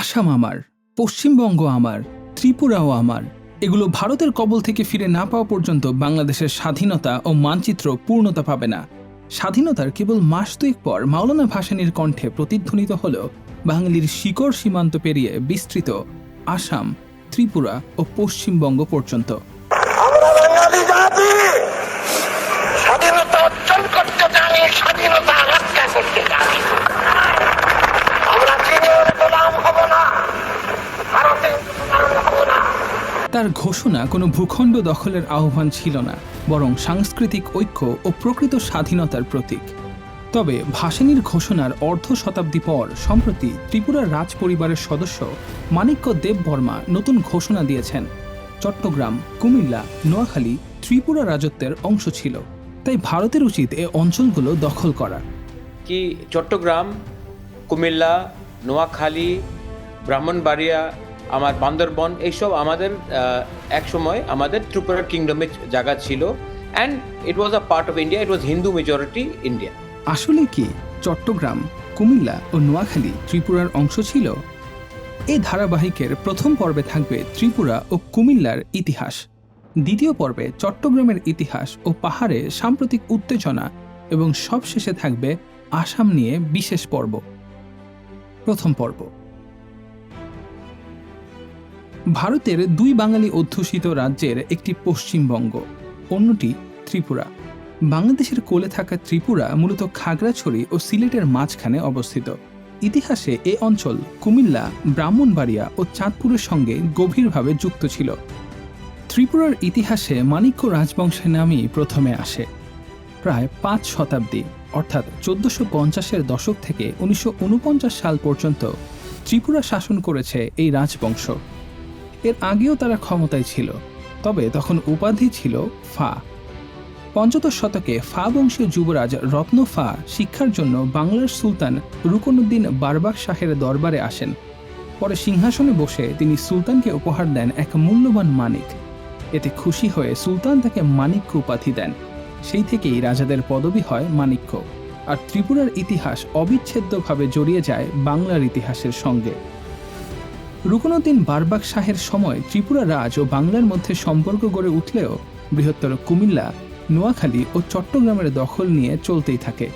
আসাম আমার, পশ্চিমবঙ্গ আমার, ত্রিপুরাও আমার। এগুলো ভারতের কবল থেকে ফিরে না পাওয়া পর্যন্ত বাংলাদেশের স্বাধীনতা ও মানচিত্র পূর্ণতা পাবে না। স্বাধীনতার কেবল মাস দুয়েক পর মাওলানা ভাসানীর কণ্ঠে প্রতিধ্বনিত হল বাঙালির শিকড় সীমান্ত পেরিয়ে বিস্তৃত আসাম, ত্রিপুরা ও পশ্চিমবঙ্গ পর্যন্ত। স্বাধীনতা অর্জন করতে জানি, স্বাধীনতা রক্ষা করতে জানি আমরা চীনের গোলাম হব না ভারতের গোলাম হব না তার ঘোষণা কোনো ভূখণ্ড দখলের আহ্বান ছিল না, বরং সাংস্কৃতিক ঐক্য ও প্রকৃত স্বাধীনতার প্রতীক। তবে ভাসানীর ঘোষণার অর্ধ শতাব্দী পর, সম্প্রতি ত্রিপুরার রাজ পরিবারের সদস্য মাণিক্য দেব বর্মা নতুন ঘোষণা দিয়েছেন। চট্টগ্রাম, কুমিল্লা, নোয়াখালী ত্রিপুরা রাজত্বের অংশ ছিল, তাই ভারতের উচিত এ অঞ্চলগুলো দখল করা। কি চট্টগ্রাম, কুমিল্লা, নোয়াখালী, ব্রাহ্মণবাড়িয়া আমার বান্দরবন, এইসব আমাদের এক সময় আমাদের ত্রিপুরা কিংডমের জায়গা ছিল। And it was a part of India it was Hindu majority India আসলে কি চট্টগ্রাম, কুমিল্লা ও নোয়াখালী ত্রিপুরার অংশ ছিল? এই ধারাবাহিকের প্রথম পর্বে থাকবে ত্রিপুরা ও কুমিল্লার ইতিহাস। দ্বিতীয় পর্বে চট্টগ্রামের ইতিহাস ও পাহাড়ে সাম্প্রতিক উত্তেজনা এবং সবশেষে থাকবে আসাম নিয়ে বিশেষ পর্ব। প্রথম পর্ব। ভারতের দুই বাঙালি অধ্যুষিত রাজ্যের একটি পশ্চিমবঙ্গ, অন্যটি ত্রিপুরা। বাংলাদেশের কোলে থাকা ত্রিপুরা মূলত খাগড়াছড়ি ও সিলেটের মাঝখানে অবস্থিত। ইতিহাসে এ অঞ্চল কুমিল্লা, ব্রাহ্মণবাড়িয়া ও চাঁদপুরের সঙ্গে গভীরভাবে যুক্ত ছিল। ত্রিপুরার ইতিহাসে মাণিক্য রাজবংশের নামই প্রথমে আসে। প্রায় পাঁচ শতাব্দী, অর্থাৎ চোদ্দশো পঞ্চাশের দশক থেকে উনিশশো ঊনপঞ্চাশ সাল পর্যন্ত ত্রিপুরা শাসন করেছে এই রাজবংশ। এর আগেও তারা ক্ষমতায় ছিল, তবে তখন উপাধি ছিল ফা। পঞ্চদশ শতকে ফা বংশীয় যুবরাজ রত্ন ফা শিক্ষার জন্য বাংলার সুলতান রুকনুদ্দিন বারবাক শাহের দরবারে আসেন। পরে সিংহাসনে বসে তিনি সুলতানকে উপহার দেন এক মূল্যবান মানিক। এতে খুশি হয়ে সুলতান তাকে মানিক্য উপাধি দেন। সেই থেকেই রাজাদের পদবি হয় মানিক্য। আর ত্রিপুরার ইতিহাস অবিচ্ছেদ্যভাবে জড়িয়ে যায় বাংলার ইতিহাসের সঙ্গে। রুকনুদ্দিন বারবাক শাহের সময় ত্রিপুরা রাজ ও বাংলার মধ্যে সম্পর্ক গড়ে উঠলেও বৃহত্তর কুমিল্লা, নোয়াখালী ও চট্টগ্রামের দখল নিয়ে চলতেই থাকে।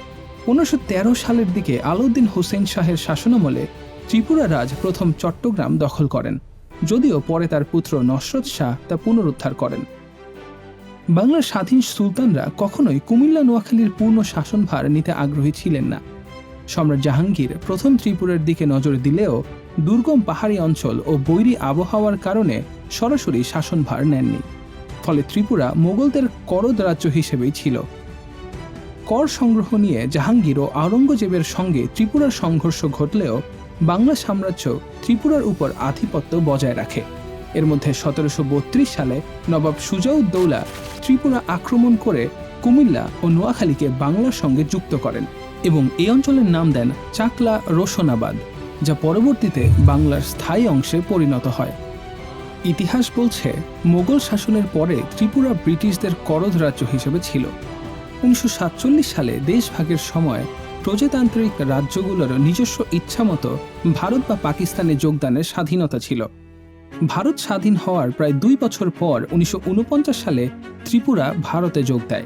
তেরো সালের দিকে আলাউদ্দিন হোসেন শাহের শাসনামলে ত্রিপুরা রাজ প্রথম চট্টগ্রাম দখল করেন, যদিও পরে তার পুত্র নসরত শাহ তা পুনরুদ্ধার করেন। বাংলার স্বাধীন সুলতানরা কখনোই কুমিল্লা, নোয়াখালীর পূর্ণ শাসনভার নিতে আগ্রহী ছিলেন না। সম্রাট জাহাঙ্গীর প্রথম ত্রিপুরার দিকে নজর দিলেও দুর্গম পাহাড়ি অঞ্চল ও বৈরী আবহাওয়ার কারণে সরাসরি শাসনভার নেননি। ফলে ত্রিপুরা মোগলদের করদ রাজ্য হিসেবেই ছিল। কর সংগ্রহ নিয়ে জাহাঙ্গীর ও আওরঙ্গজেবের সঙ্গে ত্রিপুরার সংঘর্ষ ঘটলেও বাংলা সাম্রাজ্য ত্রিপুরার উপর আধিপত্য বজায় রাখে। এর মধ্যে সতেরোশো বত্রিশ সালে নবাব সুজাউদ্দৌলা ত্রিপুরা আক্রমণ করে কুমিল্লা ও নোয়াখালীকে বাংলার সঙ্গে যুক্ত করেন এবং এই অঞ্চলের নাম দেন চাকলা রোশনাবাদ। যা পরবর্তীতে বাংলার স্থায়ী অংশে পরিণত হয়। ইতিহাস বলছে, মোগল শাসনের পরে ত্রিপুরা ব্রিটিশদের করদ রাজ্য হিসেবে ছিল। উনিশশো সাতচল্লিশ সালে দেশভাগের সময় প্রজাতান্ত্রিক রাজ্যগুলোর নিজস্ব ইচ্ছামতো ভারত বা পাকিস্তানে যোগদানের স্বাধীনতা ছিল। ভারত স্বাধীন হওয়ার প্রায় দুই বছর পর উনিশশো ঊনপঞ্চাশ সালে ত্রিপুরা ভারতে যোগ দেয়।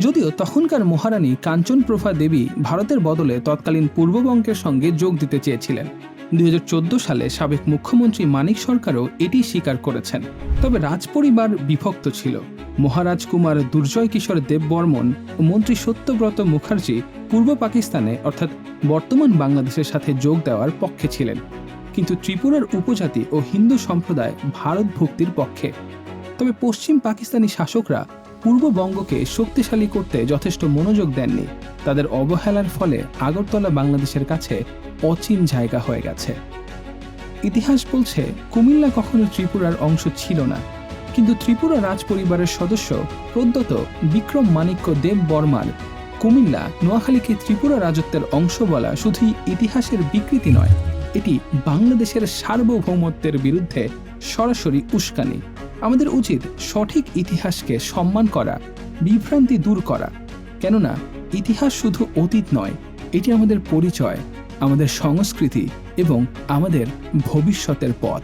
যদিও তখনকার মহারানী কাঞ্চনপ্রভা দেবী ভারতের বদলে তৎকালীন পূর্ববঙ্গের সঙ্গে যোগ দিতে চেয়েছিলেন। দুই হাজার চোদ্দ সালে সাবেক মুখ্যমন্ত্রী মানিক সরকারও এটি স্বীকার করেছেন। তবে রাজপরিবার বিভক্ত ছিল। মহারাজ কুমার দুর্জয় কিশোর দেববর্মন ও মন্ত্রী সত্যব্রত মুখার্জি পূর্ব পাকিস্তানে অর্থাৎ বর্তমান বাংলাদেশের সাথে যোগ দেওয়ার পক্ষে ছিলেন। কিন্তু ত্রিপুরার উপজাতি ও হিন্দু সম্প্রদায় ভারত ভুক্তির পক্ষে। তবে পশ্চিম পাকিস্তানি শাসকরা পূর্ববঙ্গকে শক্তিশালী করতে যথেষ্ট মনোযোগ দেননি। তাদের অবহেলার ফলে আগরতলা বাংলাদেশের কাছে অচিন জায়গা হয়ে গেছে। ইতিহাস বলছে, কুমিল্লা কখনো ত্রিপুরার অংশ ছিল না। কিন্তু ত্রিপুরা রাজ পরিবারের সদস্য প্রদ্যত বিক্রম মাণিক্য দেব বর্মার, কুমিল্লা নোয়াখালীকে ত্রিপুরা রাজত্বের অংশ বলা শুধুই ইতিহাসের বিকৃতি নয়, এটি বাংলাদেশের সার্বভৌমত্বের বিরুদ্ধে সরাসরি উস্কানি। আমাদের উচিত সঠিক ইতিহাসকে সম্মান করা, বিভ্রান্তি দূর করা। কেননা, ইতিহাস শুধু অতীত নয়, এটি আমাদের পরিচয়, আমাদের সংস্কৃতি এবং আমাদের ভবিষ্যতের পথ।